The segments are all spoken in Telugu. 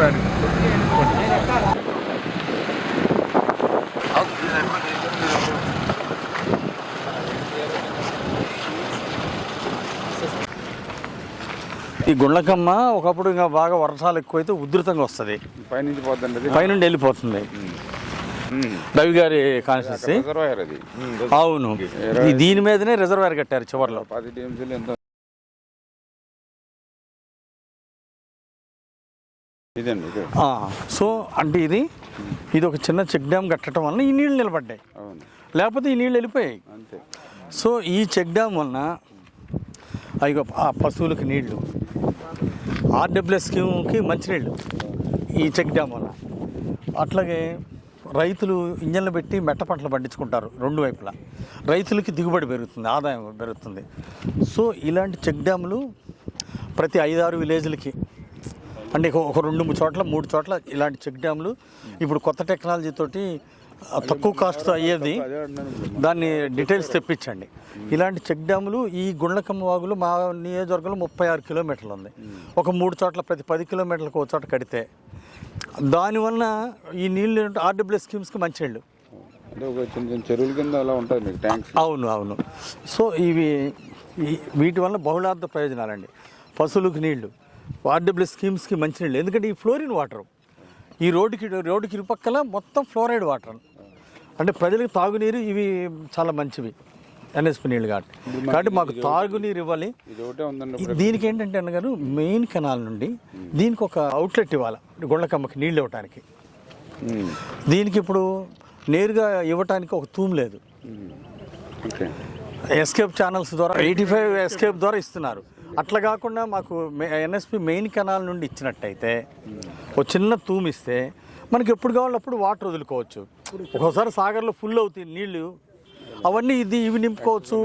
చెప్పాను ఈ గుండ్లకమ్మ ఒకప్పుడు ఇంకా బాగా వర్షాలు ఎక్కువైతే ఉధృతంగా వస్తుంది. పైనుంచి అది. పైనుండి వెళ్ళిపోతుంది. రవి గారి కాన్స్టిట్యూన్సీ. అవును. ఈ దీని మీదనే రిజర్వాయర్ కట్టారు చివర్లో. ఇదండి సో అంటే ఇది ఇది ఒక చిన్న చెక్ డ్యామ్ కట్టడం వలన ఈ నీళ్ళు నిలబడ్డాయి. లేకపోతే ఈ నీళ్ళు వెళ్ళిపోయాయి. అంతే. సో ఈ చెక్ డ్యామ్ వలన అయ్యో ఆ పశువులకు నీళ్ళు. ఆర్డబ్ల్యూఎస్ స్కీమ్కి మంచినీళ్ళు ఈ చెక్ డ్యామ్ వల్ల అట్లాగే రైతులు ఇంజన్లు పెట్టి మెట్ట పంటలు పండించుకుంటారు రెండు వైపులా. రైతులకి దిగుబడి పెరుగుతుంది ఆదాయం పెరుగుతుంది. సో ఇలాంటి చెక్ డ్యాములు ప్రతి ఐదారు విలేజ్లకి అంటే ఒక- రెండు మూడు చోట్ల మూడు చోట్ల ఇలాంటి చెక్ డ్యాములు. ఇప్పుడు కొత్త టెక్నాలజీ తోటి తక్కువ కాస్ట్తో అయ్యేది. దాన్ని డీటెయిల్స్ తెప్పించండి. ఇలాంటి చెక్ డ్యాములు ఈ గుండ్లకమ్మ వాగులు మా నియోజకవర్గంలో ముప్పై ఆరు కిలోమీటర్లు ఉంది. ఒక మూడు చోట్ల ప్రతి పది కిలోమీటర్లకు ఒక చోట కడితే దానివల్ల ఈ నీళ్ళు ఆర్డబ్ల్యూ స్కీమ్స్కి మంచి నీళ్ళు. చెరువుల కింద అలా ఉంటుంది మీకు ట్యాంక్స్ అవును అవును. సో ఇవి వీటి వల్ల బహుళార్థ ప్రయోజనాలండి. పశువులకు నీళ్ళు ఆర్డబ్ల్యూ స్కీమ్స్కి మంచి నీళ్ళు ఎందుకంటే ఈ ఫ్లోరిన్ వాటర్ ఈ రోడ్డుకి రోడ్డుకి ఇరుపక్కల మొత్తం ఫ్లోరైడ్ వాటర్. అంటే ప్రజలకు తాగునీరు ఇవి చాలా మంచివి ఎన్ఎస్పి నీళ్ళు కాబట్టి. కాబట్టి మాకు తాగునీరు ఇవ్వాలి. దీనికి ఏంటంటే అన్నగారు మెయిన్ కెనాల్ నుండి దీనికి ఒక అవుట్లెట్ ఇవ్వాలి గుండ్లకమ్మకి నీళ్ళు ఇవ్వడానికి ఉమ్. దీనికి ఇప్పుడు నేరుగా ఇవ్వటానికి ఒక తూము లేదు. ఎస్కేప్ ఛానల్స్ ద్వారా ఎయిటీ ఫైవ్ ఎస్కేప్ ద్వారా ఇస్తున్నారు. అట్లా కాకుండా మాకు ఎన్ఎస్పి మెయిన్ కెనాల్ నుండి ఇచ్చినట్టయితే ఒక చిన్న తూమిస్తే మనకి ఎప్పుడు కావాలో అప్పుడు వాటర్ వదులుకోవచ్చు. ఒక్కోసారి సాగర్లో ఫుల్ అవుతాయి నీళ్ళు. అవన్నీ ఇది ఇవి నింపుకోవచ్చు.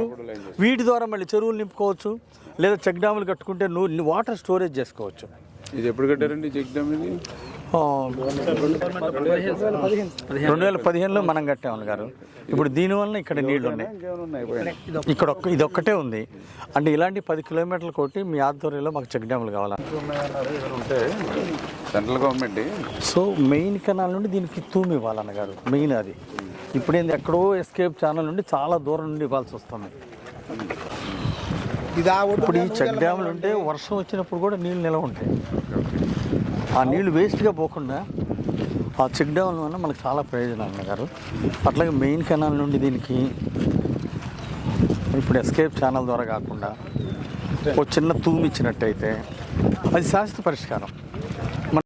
వీటి ద్వారా మళ్ళీ చెరువులు నింపుకోవచ్చు. లేదా చెక్ డ్యాములు కట్టుకుంటే నువ్వు వాటర్ స్టోరేజ్ చేసుకోవచ్చు. ఇది ఎప్పుడు కట్టారండి చెక్ డ్యామ్ ఇది? రెండు వేల పదిహేనులో మనం కట్టాము గారు. ఇప్పుడు దీనివల్ల ఇక్కడ నీళ్ళు ఉన్నాయి. ఇక్కడ ఒక్క ఇది ఒక్కటే ఉంది. అంటే ఇలాంటి పది కిలోమీటర్ల కొట్టి మీ ఆధ్వర్యంలో మాకు చెక్ డ్యాములు కావాలి? Central government so main canal నుండి దీనికి తూమి ఇవ్వాలన్నగారు మెయిన్ అది. ఇప్పుడు ఏంది ఎక్కడో ఎస్కేప్ ఛానల్ నుండి చాలా దూరం నుండి ఇవ్వాల్సి వస్తుంది. ఇప్పుడు ఈ చెక్ డ్యాములు ఉంటే వర్షం వచ్చినప్పుడు కూడా నీళ్ళు నిలవ ఉంటాయి. ఆ నీళ్ళు వేస్ట్గా పోకుండా ఆ చెక్ డ్యాముల వల్ల మనకు చాలా ప్రయోజనాలు అన్నగారు అట్లాగే మెయిన్ కెనాల్ నుండి దీనికి ఇప్పుడు ఎస్కేప్ ఛానల్ ద్వారా కాకుండా ఒక చిన్న తూమి ఇచ్చినట్టయితే అది శాశ్వత పరిష్కారం.